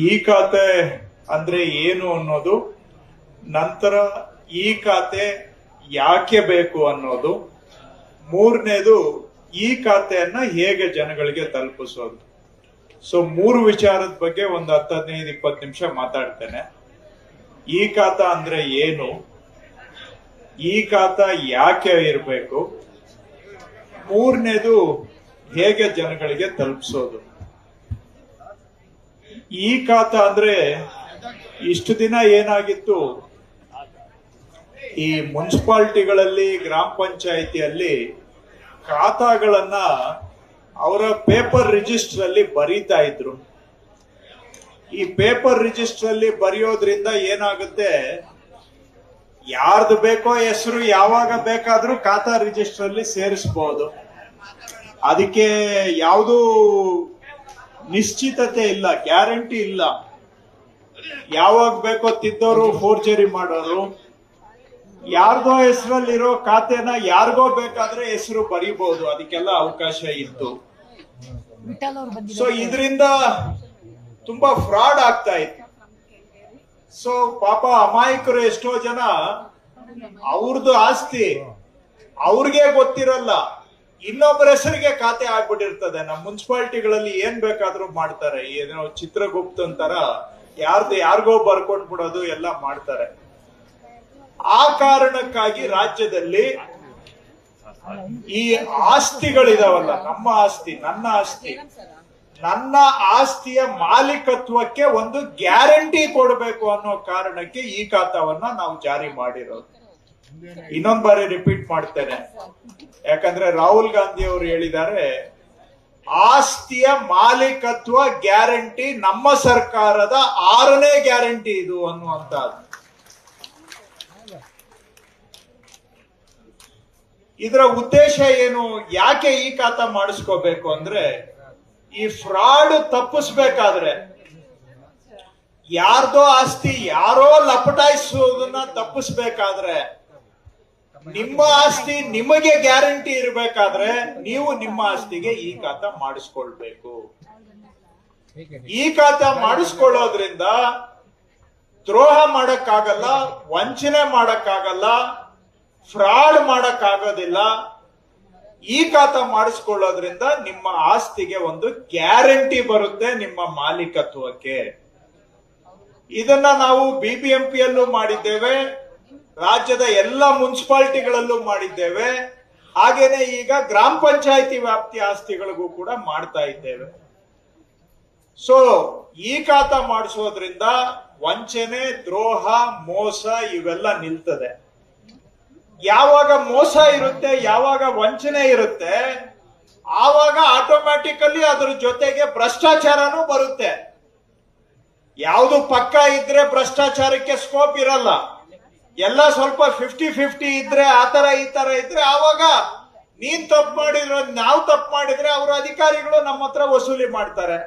ಈ ಖಾತೆ ಅಂದ್ರೆ ಏನು ಅನ್ನೋದು, ನಂತರ ಈ ಖಾತೆ ಯಾಕೆ ಬೇಕು ಅನ್ನೋದು, ಮೂರನೇದು ಈ ಖಾತೆಯನ್ನ ಹೇಗೆ ಜನಗಳಿಗೆ ತಲುಪಿಸೋದು. ಸೊ ಮೂರು ವಿಚಾರದ ಬಗ್ಗೆ ಒಂದು ಹತ್ತು, ಹದಿನೈದು, ಇಪ್ಪತ್ತು ನಿಮಿಷ ಮಾತಾಡ್ತೇನೆ. ಈ ಖಾತಾ ಅಂದ್ರೆ ಏನು? ಈ ಖಾತಾ ಯಾಕೆ ಇರಬೇಕು? ಮೂರನೇದು ಹೇಗೆ ಜನಗಳಿಗೆ ತಲುಪಿಸೋದು? ಈ ಖಾತಾ ಅಂದ್ರೆ ಇಷ್ಟು ದಿನ ಏನಾಗಿತ್ತು? ಈ ಮುನ್ಸಿಪಾಲ್ಟಿಗಳಲ್ಲಿ, ಗ್ರಾಮ ಪಂಚಾಯಿತಿಯಲ್ಲಿ ಖಾತಾಗಳನ್ನ ಅವರ ಪೇಪರ್ ರಿಜಿಸ್ಟರ್ ಅಲ್ಲಿ ಬರೀತಾ ಇದ್ರು. ಈ ಪೇಪರ್ ರಿಜಿಸ್ಟರ್ ಅಲ್ಲಿ ಬರೆಯೋದ್ರಿಂದ ಏನಾಗುತ್ತೆ? ಯಾರ್ದು ಬೇಕೋ ಹೆಸರು ಯಾವಾಗ ಬೇಕಾದ್ರೂ ಖಾತಾ ರಿಜಿಸ್ಟರ್ ಅಲ್ಲಿ ಸೇರಿಸಬಹುದು ಅದಕ್ಕೆ ಯಾವುದು ನಿಶ್ಚಿತತೆ ಇಲ್ಲ, ಗ್ಯಾರಂಟಿ ಇಲ್ಲ. ಯಾವಾಗ ಬೇಕೋ ತಿದ್ದೋರು ಫೋರ್ಜರಿ ಮಾಡೋರು. ಯಾರ್ದೋ ಹೆಸರಲ್ಲಿರೋ ಖಾತೆನ ಯಾರಿಗೋ ಬೇಕಾದ್ರೆ ಹೆಸರು ಬರೀಬಹುದು, ಅದಕ್ಕೆಲ್ಲ ಅವಕಾಶ ಇತ್ತು. ಸೊ ಇದರಿಂದ ತುಂಬಾ ಫ್ರಾಡ್ ಆಗ್ತಾ ಇತ್ತು. ಸೊ ಪಾಪ ಅಮಾಯಕರು ಎಷ್ಟೋ ಜನ ಅವ್ರದ್ದು ಆಸ್ತಿ, ಅವ್ರಿಗೆ ಗೊತ್ತಿರಲ್ಲ. ಇನ್ನೊಬ್ಬರ ಹೆಸರಿಗೆ ಖಾತೆ ಆಗ್ಬಿಟ್ಟಿರ್ತದೆ. ನಮ್ಮ ಮುನ್ಸಿಪಾಲಿಟಿಗಳಲ್ಲಿ ಏನ್ ಬೇಕಾದ್ರೂ ಮಾಡ್ತಾರೆ. ಏನೋ ಚಿತ್ರಗುಪ್ತ ಅಂತಾರ, ಯಾರ್ದು ಯಾರಿಗೋ ಬರ್ಕೊಟ್ಬಿಡೋದು ಎಲ್ಲ ಮಾಡ್ತಾರೆ. ಆ ಕಾರಣಕ್ಕಾಗಿ ರಾಜ್ಯದಲ್ಲಿ ಈ ಆಸ್ತಿಗಳಿದಾವಲ್ಲ, ನಮ್ಮ ಆಸ್ತಿ, ನನ್ನ ಆಸ್ತಿ, ನನ್ನ ಆಸ್ತಿಯ ಮಾಲೀಕತ್ವಕ್ಕೆ ಒಂದು ಗ್ಯಾರಂಟಿ ಕೊಡಬೇಕು ಅನ್ನೋ ಕಾರಣಕ್ಕೆ ಈ ಖಾತಾವನ್ನ ನಾವು ಜಾರಿ ಮಾಡಿರೋದು. ಇನ್ನೊಂದ್ ಬಾರಿ ರಿಪೀಟ್ ಮಾಡ್ತೇನೆ. ಯಾಕಂದ್ರೆ ರಾಹುಲ್ ಗಾಂಧಿ ಅವರು ಹೇಳಿದ್ದಾರೆ, ಆಸ್ತಿಯ ಮಾಲೀಕತ್ವ ಗ್ಯಾರಂಟಿ ನಮ್ಮ ಸರ್ಕಾರದ ಆರನೇ ಗ್ಯಾರಂಟಿ ಇದು ಅನ್ನುವಂತಹದ್ದು ಇದರ ಉದ್ದೇಶ ಏನು? ಯಾಕೆ ಈ ಖಾತಾ ಮಾಡಿಸ್ಕೋಬೇಕು ಅಂದ್ರೆ, ಈ ಫ್ರಾಡ್ ತಪ್ಪಿಸ್ಬೇಕಾದ್ರೆ, ಯಾರ್ದೋ ಆಸ್ತಿ ಯಾರೋ ಲಪಟಾಯಿಸೋದನ್ನ ತಪ್ಪಿಸ್ಬೇಕಾದ್ರೆ ನಿಮ್ಮ ಆಸ್ತಿ ನಿಮಗೆ ಗ್ಯಾರಂಟಿ ಇರಬೇಕಾದ್ರೆ ನೀವು ನಿಮ್ಮ ಆಸ್ತಿಗೆ ಈ ಖಾತ ಮಾಡಿಸ್ಕೊಳ್ಬೇಕು. ಈ ಖಾತ ಮಾಡಿಸ್ಕೊಳ್ಳೋದ್ರಿಂದ ದ್ರೋಹ ಮಾಡಕ್ಕಾಗಲ್ಲ, ವಂಚನೆ ಮಾಡಕ್ಕಾಗಲ್ಲ, ಫ್ರಾಡ್ ಮಾಡಕ್ಕಾಗೋದಿಲ್ಲ. ಈ ಖಾತ ಮಾಡಿಸ್ಕೊಳ್ಳೋದ್ರಿಂದ ನಿಮ್ಮ ಆಸ್ತಿಗೆ ಒಂದು ಗ್ಯಾರಂಟಿ ಬರುತ್ತೆ ನಿಮ್ಮ ಮಾಲೀಕತ್ವಕ್ಕೆ. ಇದನ್ನ ನಾವು ಬಿಬಿಎಂಪಿಯಲ್ಲೂ ಮಾಡಿದ್ದೇವೆ. ರಾಜ್ಯದ ಎಲ್ಲ ಮುನ್ಸಿಪಾಲಿಟಿಗಳಲ್ಲೂ ಮಾಡಿದ್ದೇವೆ. ಹಾಗೇನೆ ಈಗ ಗ್ರಾಮ ಪಂಚಾಯಿತಿ ವ್ಯಾಪ್ತಿ ಆಸ್ತಿಗಳಿಗೂ ಕೂಡ ಮಾಡ್ತಾ ಇದ್ದೇವೆ. ಸೊ ಈ ಖಾತ ಮಾಡಿಸೋದ್ರಿಂದ ವಂಚನೆ, ದ್ರೋಹ, ಮೋಸ ಇವೆಲ್ಲ ನಿಲ್ತದೆ. ಯಾವಾಗ ಮೋಸ ಇರುತ್ತೆ, ಯಾವಾಗ ವಂಚನೆ ಇರುತ್ತೆ, ಆವಾಗ ಆಟೋಮ್ಯಾಟಿಕಲಿ ಅದ್ರ ಜೊತೆಗೆ ಭ್ರಷ್ಟಾಚಾರನೂ ಬರುತ್ತೆ. ಯಾವುದು ಪಕ್ಕ ಇದ್ರೆ ಭ್ರಷ್ಟಾಚಾರಕ್ಕೆ ಸ್ಕೋಪ್ ಇರಲ್ಲ. ಎಲ್ಲ ಸ್ವಲ್ಪ ಫಿಫ್ಟಿ ಫಿಫ್ಟಿ ಇದ್ರೆ ಆತರ ಈ ತರ ಇದ್ರೆ, ಆವಾಗ ನೀನ್ ತಪ್ಪು ಮಾಡಿದ್ರೆ ನಾವು ತಪ್ಪು ಮಾಡಿದ್ರೆ ಅವ್ರ ಅಧಿಕಾರಿಗಳು ನಮ್ಮ ಹತ್ರ ವಸೂಲಿ ಮಾಡ್ತಾರೆ.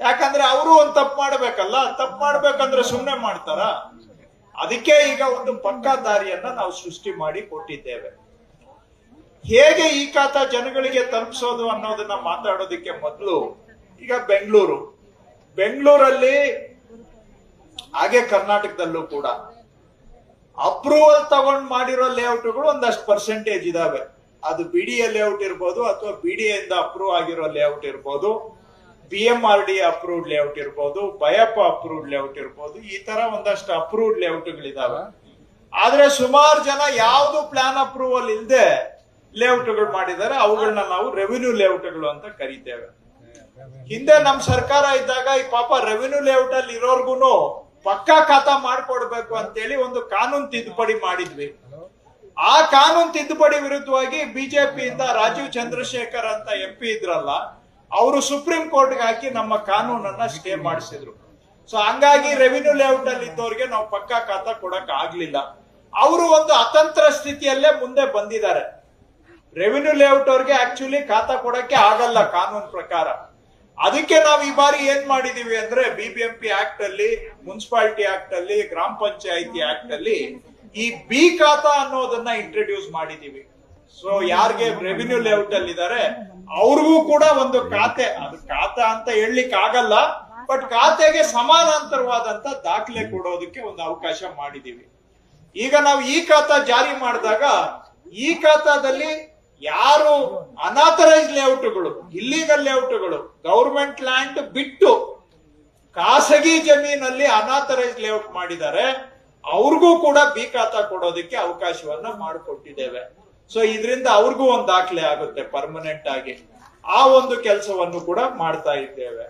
ಯಾಕಂದ್ರೆ ಅವರು ಒಂದ್ ತಪ್ಪು ಮಾಡ್ಬೇಕಲ್ಲ ತಪ್ಪು ಮಾಡ್ಬೇಕಂದ್ರೆ ಸುಮ್ಮನೆ ಮಾಡ್ತಾರ? ಅದಕ್ಕೆ ಈಗ ಒಂದು ಪಕ್ಕಾ ದಾರಿಯನ್ನ ನಾವು ಸೃಷ್ಟಿ ಮಾಡಿ ಕೊಟ್ಟಿದ್ದೇವೆ. ಹೇಗೆ ಈ ಖಾತ ಜನಗಳಿಗೆ ತಲುಪಿಸೋದು ಅನ್ನೋದನ್ನ ಮಾತಾಡೋದಕ್ಕೆ ಮೊದಲು ಈಗ ಬೆಂಗಳೂರು. ಬೆಂಗಳೂರಲ್ಲಿ ಹಾಗೆ ಕರ್ನಾಟಕದಲ್ಲೂ ಕೂಡ ಅಪ್ರೂವಲ್ ತಗೊಂಡ್ ಮಾಡಿರೋ ಲೇಔಟ್ಗಳು ಒಂದಷ್ಟು ಪರ್ಸೆಂಟೇಜ್ ಇದಾವೆ. ಅದು ಬಿ ಡಿ ಎ ಲೇಔಟ್ ಇರ್ಬೋದು ಅಥವಾ ಬಿ ಡಿ ಇಂದ ಅಪ್ರೂವ್ ಆಗಿರೋ ಲೇಔಟ್ ಇರ್ಬೋದು B M R D approved layout ಇರ್ಬೋದು ಬಯಪ್ಪ ಅಪ್ರೂವ್ಡ್ ಲೇಔಟ್ ಇರ್ಬೋದು, ಈ ತರ ಒಂದಷ್ಟು ಅಪ್ರೂವ್ಡ್ ಲೇಔಟ್ಗಳಿದಾವೆ. ಆದ್ರೆ ಸುಮಾರು ಜನ ಯಾವ್ದು ಪ್ಲಾನ್ ಅಪ್ರೂವಲ್ ಇಲ್ಲದೆ ಲೇಔಟ್ಗಳು ಮಾಡಿದ್ದಾರೆ ಅವುಗಳನ್ನ ನಾವು ರೆವಿನ್ಯೂ ಲೇಔಟ್ಗಳು ಅಂತ ಕರಿತೇವೆ. ಹಿಂದೆ ನಮ್ಮ ಸರ್ಕಾರ ಇದ್ದಾಗ ಈ ಪಾಪ ರೆವಿನ್ಯೂ ಲೇಔಟ್ ಅಲ್ಲಿ ಇರೋರ್ಗುನು ಪಕ್ಕಾ ಖಾತಾ ಮಾಡಿಕೊಡ್ಬೇಕು ಅಂತೇಳಿ ಒಂದು ಕಾನೂನು ತಿದ್ದುಪಡಿ ಮಾಡಿದ್ವಿ. ಆ ಕಾನೂನು ತಿದ್ದುಪಡಿ ವಿರುದ್ಧವಾಗಿ ಬಿಜೆಪಿಯಿಂದ ರಾಜೀವ್ ಚಂದ್ರಶೇಖರ್ ಅಂತ ಎಂ ಪಿ ಇದ್ರಲ್ಲ, ಅವರು ಸುಪ್ರೀಂ ಕೋರ್ಟ್ಗೆ ಹಾಕಿ ನಮ್ಮ ಕಾನೂನನ್ನ ಸ್ಟೇ ಮಾಡಿಸಿದ್ರು. ಸೊ ಹಂಗಾಗಿ ರೆವಿನ್ಯೂ ಲೇಔಟ್ ಅಲ್ಲಿ ಇದ್ದವ್ರಿಗೆ ನಾವು ಪಕ್ಕಾ ಖಾತಾ ಕೊಡಕ್ ಆಗ್ಲಿಲ್ಲ. ಅವರು ಒಂದು ಅತಂತ್ರ ಸ್ಥಿತಿಯಲ್ಲೇ ಮುಂದೆ ಬಂದಿದ್ದಾರೆ. ರೆವಿನ್ಯೂ ಲೇಔಟ್ ಅವ್ರಿಗೆ ಆಕ್ಚುಲಿ ಖಾತಾ ಕೊಡಕ್ಕೆ ಆಗಲ್ಲ ಕಾನೂನು ಪ್ರಕಾರ. ಅದಕ್ಕೆ ನಾವು ಈ ಬಾರಿ ಏನ್ ಮಾಡಿದೀವಿ ಅಂದ್ರೆ ಬಿಬಿಎಂಪಿ ಆಕ್ಟ್ ಅಲ್ಲಿ ಮುನ್ಸಿಪಾಲಿಟಿ ಆಕ್ಟ್ ಅಲ್ಲಿ ಗ್ರಾಮ ಪಂಚಾಯಿತಿ ಆಕ್ಟ್ ಅಲ್ಲಿ ಈ ಬಿ ಖಾತಾ ಅನ್ನೋದನ್ನ ಇಂಟ್ರೊಡ್ಯೂಸ್ ಮಾಡಿದೀವಿ. ಸೊ ಯಾರಿಗೆ ರೆವಿನ್ಯೂ ಲೇಔಟ್ ಅಲ್ಲಿ ಇದಾರೆ, ಅವ್ರಿಗೂ ಕೂಡ ಒಂದು ಖಾತೆ, ಅದು ಖಾತಾ ಅಂತ ಹೇಳಲಿಕ್ಕೆ ಆಗಲ್ಲ ಬಟ್ ಖಾತೆಗೆ ಸಮಾನಾಂತರವಾದಂತ ದಾಖಲೆ ಕೊಡೋದಕ್ಕೆ ಒಂದು ಅವಕಾಶ ಮಾಡಿದೀವಿ. ಈಗ ನಾವು ಈ ಖಾತಾ ಜಾರಿ ಮಾಡಿದಾಗ, ಈ ಖಾತಾದಲ್ಲಿ ಯಾರು ಅನಾಥರೈಸ್ ಲೇಔಟ್ಗಳು ಇಲ್ಲಿಗಲ್ ಲೇಔಟ್ಗಳು ಗೌರ್ಮೆಂಟ್ ಲ್ಯಾಂಡ್ ಬಿಟ್ಟು ಖಾಸಗಿ ಜಮೀನಲ್ಲಿ ಅನಾಥರೈಸ್ ಲೇಔಟ್ ಮಾಡಿದ್ದಾರೆ, ಅವ್ರಿಗೂ ಕೂಡ ಬಿ ಕೊಡೋದಕ್ಕೆ ಅವಕಾಶವನ್ನ ಮಾಡಿಕೊಟ್ಟಿದ್ದೇವೆ. ಸೊ ಇದರಿಂದ ಅವ್ರಿಗೂ ಒಂದು ದಾಖಲೆ ಆಗುತ್ತೆ ಪರ್ಮನೆಂಟ್ ಆಗಿ. ಆ ಒಂದು ಕೆಲಸವನ್ನು ಕೂಡ ಮಾಡ್ತಾ ಇದ್ದೇವೆ.